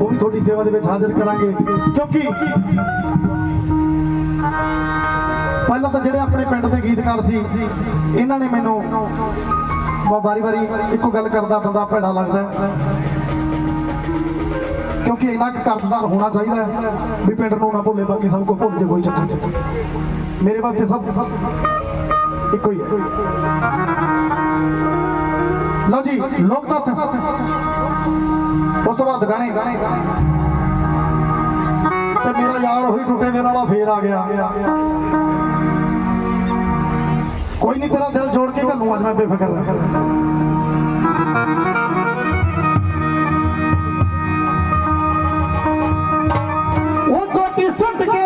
ਉਹ ਵੀ ਤੁਹਾਡੀ ਸੇਵਾ ਦੇ ਵਿੱਚ ਹਾਜ਼ਰ ਕਰਾਂਗੇ। ਕਿਉਂਕਿ ਪਹਿਲਾਂ ਤਾਂ ਜਿਹੜੇ ਆਪਣੇ ਪਿੰਡ ਦੇ ਗੀਤਕਾਰ ਸੀ, ਇਹਨਾਂ ਨੇ ਮੈਨੂੰ ਵਾਰੀ ਵਾਰੀ ਇੱਕੋ ਗੱਲ ਕਰਦਾ ਬੰਦਾ ਭੈੜਾ ਲੱਗਦਾ ਕਿਉਂਕਿ ਇਹਨਾਂ ਕੁ ਕਰਜ਼ਦਾਰ ਹੋਣਾ ਚਾਹੀਦਾ ਹੈ ਵੀ ਪਿੰਡ ਨੂੰ ਨਾ ਭੁੱਲੇ, ਬਾਕੀ ਸਭ ਕੁਝ ਭੁੱਲ ਜੇ ਕੋਈ ਚੱਕਰ ਮੇਰੇ ਵਾਸਤੇ ਸਭ ਸਭ ਇੱਕੋ ਹੀ ਹੈ। ਲਓ ਜੀ, ਲੋਕ ਤੱਤ। ਉਸ ਗਾਣੇ। ਗਾਣੇ ਤੇ ਮੇਰਾ ਯਾਰ ਉਹੀ ਟੁੱਟੇ ਦਿਨ ਵਾਲਾ ਫੇਰ ਆ ਗਿਆ। ਕੋਈ ਨਹੀਂ ਤੇਰਾ ਦਿਲ ਜੋੜ ਕੇ ਘੱਲੂ ਅੱਜ ਮੈਂ ਬੇਫਿਕਰ ਰਹਿ ਉਹ ਕੋਟੀ ਸੁੱਟ ਕੇ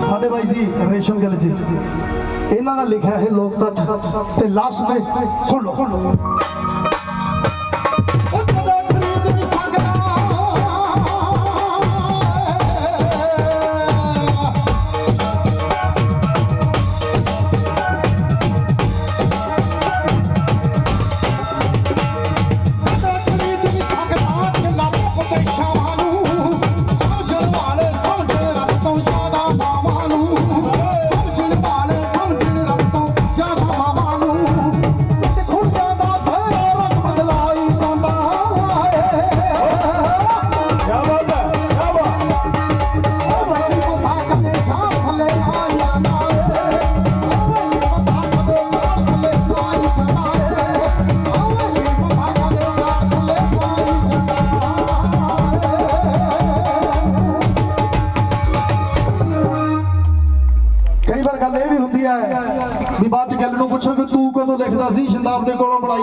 ਸਾਡੇ ਬਾਈ ਜੀ ਰੇਸ਼ਮ ਗੱਲ ਜੀ ਇਹਨਾਂ ਦਾ ਲਿਖਿਆ ਹੈ ਲੋਕਤੰਤਰ ਤੇ ਲਾਸਟ ਤੇ ਸੁਣ ਲਓ ਕੀਤੀ ਬਾਅਦ ਚ ਗੱਲ ਨੂੰ ਪੁੱਛੋ ਕਿ ਤੂੰ ਕਦੋਂ ਲਿਖਦਾ ਸੀ? ਸ਼ਿੰਦਾਬ ਦੇ ਕੋਲੋਂ ਬੁਲਾਈ